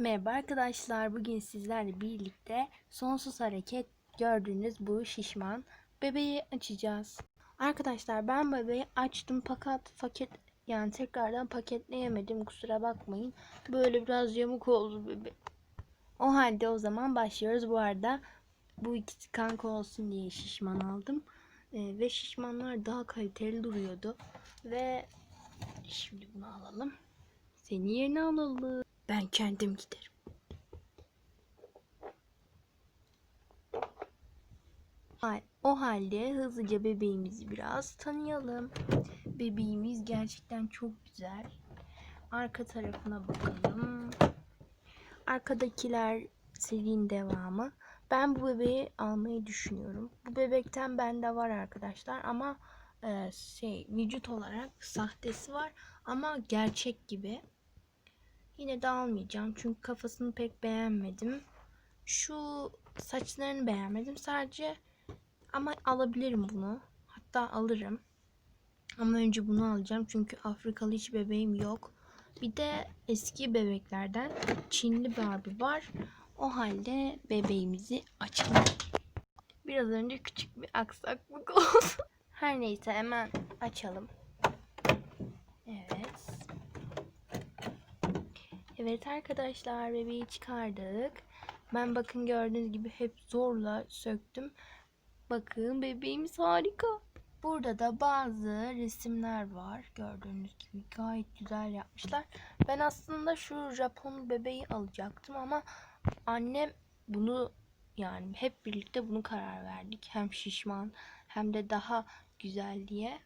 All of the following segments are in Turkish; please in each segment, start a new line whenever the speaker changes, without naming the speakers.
Merhaba arkadaşlar. Bugün sizlerle birlikte sonsuz hareket gördüğünüz bu şişman bebeği açacağız. Arkadaşlar ben bebeği açtım fakat paket yani tekrardan paketleyemedim kusura bakmayın. Böyle biraz yamuk oldu bebe. O halde o zaman başlıyoruz. Bu arada bu ikisi kanka olsun diye şişman aldım. Ee, ve şişmanlar daha kaliteli duruyordu. Ve şimdi bunu alalım. Seni yerine alalım. Ben kendim giderim. O halde hızlıca bebeğimizi biraz tanıyalım. Bebeğimiz gerçekten çok güzel. Arka tarafına bakalım. Arkadakiler serinin devamı. Ben bu bebeği almayı düşünüyorum. Bu bebekten bende var arkadaşlar ama e, şey vücut olarak sahtesi var ama gerçek gibi. Yine de almayacağım çünkü kafasını pek beğenmedim. Şu saçlarını beğenmedim sadece ama alabilirim bunu. Hatta alırım. Ama önce bunu alacağım çünkü Afrikalı hiç bebeğim yok. Bir de eski bebeklerden Çinli Barbie var. O halde bebeğimizi açalım. Biraz önce küçük bir aksaklık oldu. Her neyse hemen açalım. Evet. Evet arkadaşlar bebeği çıkardık. Ben bakın gördüğünüz gibi hep zorla söktüm. Bakın bebeğimiz harika. Burada da bazı resimler var. Gördüğünüz gibi gayet güzel yapmışlar. Ben aslında şu Japon bebeği alacaktım ama annem bunu yani hep birlikte bunu karar verdik. Hem şişman hem de daha güzel diye.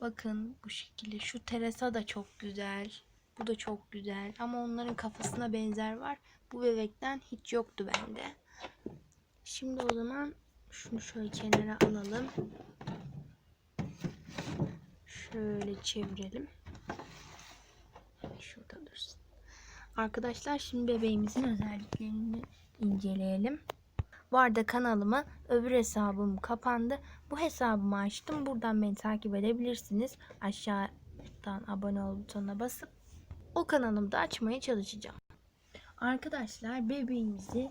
Bakın bu şekilde. Şu Teresa da çok güzel. Bu da çok güzel. Ama onların kafasına benzer var. Bu bebekten hiç yoktu bende. Şimdi o zaman şunu şöyle kenara alalım. Şöyle çevirelim. Şurada dursun. Arkadaşlar şimdi bebeğimizin özelliklerini inceleyelim. Bu arada kanalımı öbür hesabım kapandı. Bu hesabımı açtım. Buradan beni takip edebilirsiniz. Aşağıdan abone ol butonuna basıp o kanalımda açmaya çalışacağım. Arkadaşlar bebeğimizi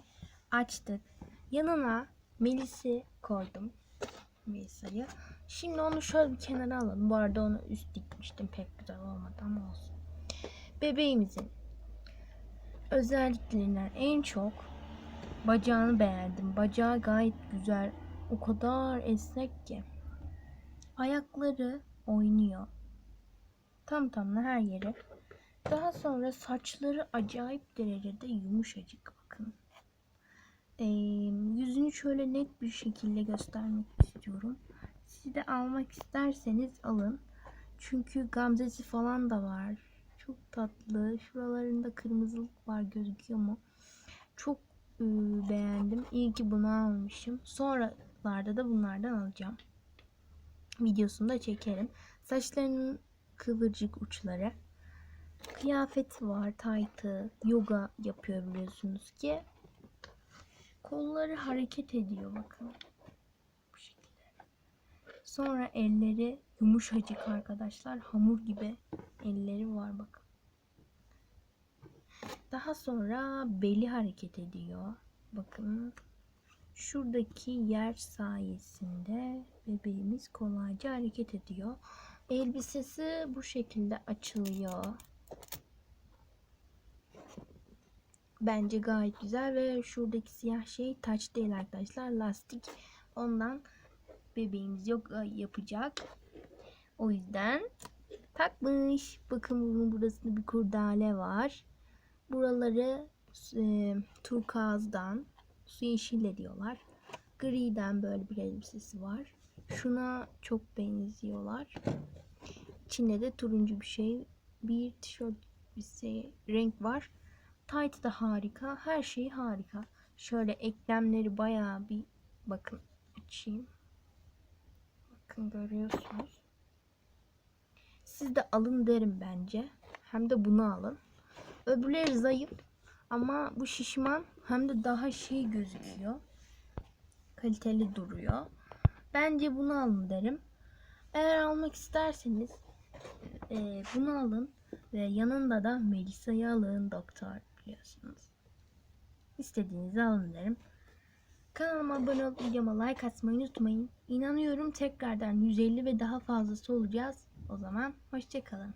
açtık. Yanına Melis'i koydum. Melisa'yı. Şimdi onu şöyle bir kenara alalım. Bu arada onu üst dikmiştim. Pek güzel olmadı ama olsun. Bebeğimizin özelliklerinden en çok bacağını beğendim. Bacağı gayet güzel. O kadar esnek ki. Ayakları oynuyor. Tam tamına her yeri. Daha sonra saçları acayip derecede yumuşacık bakın. Ee, yüzünü şöyle net bir şekilde göstermek istiyorum. Siz de almak isterseniz alın. Çünkü gamzesi falan da var. Çok tatlı. Şuralarında kırmızılık var gözüküyor mu? Çok e, beğendim. İyi ki bunu almışım. Sonralarda da bunlardan alacağım. Videosunu da çekerim. Saçlarının kıvırcık uçları. Kıyafeti var, taytı, yoga yapıyor biliyorsunuz ki. Kolları hareket ediyor bakın. Bu şekilde. Sonra elleri yumuşacık arkadaşlar. Hamur gibi elleri var bakın. Daha sonra beli hareket ediyor. Bakın. Şuradaki yer sayesinde bebeğimiz kolayca hareket ediyor. Elbisesi bu şekilde açılıyor. Bence gayet güzel ve şuradaki siyah şey taç değil arkadaşlar. Lastik. Ondan bebeğimiz yok yapacak. O yüzden takmış. Bakın bunun burasında bir kurdale var. Buraları e, turkuazdan su yeşille diyorlar. Griden böyle bir elbisesi var. Şuna çok benziyorlar. İçinde de turuncu bir şey, bir tişört bir renk var. Tight da harika. Her şeyi harika. Şöyle eklemleri bayağı bir bakın açayım. Bakın görüyorsunuz. Siz de alın derim bence. Hem de bunu alın. Öbürleri zayıf ama bu şişman hem de daha şey gözüküyor. Kaliteli duruyor. Bence bunu alın derim. Eğer almak isterseniz e, bunu alın. Ve yanında da Melisa Yalın doktor biliyorsunuz. İstediğinizi alın derim. Kanalıma abone olup videoma like atmayı unutmayın. İnanıyorum tekrardan 150 ve daha fazlası olacağız. O zaman hoşçakalın.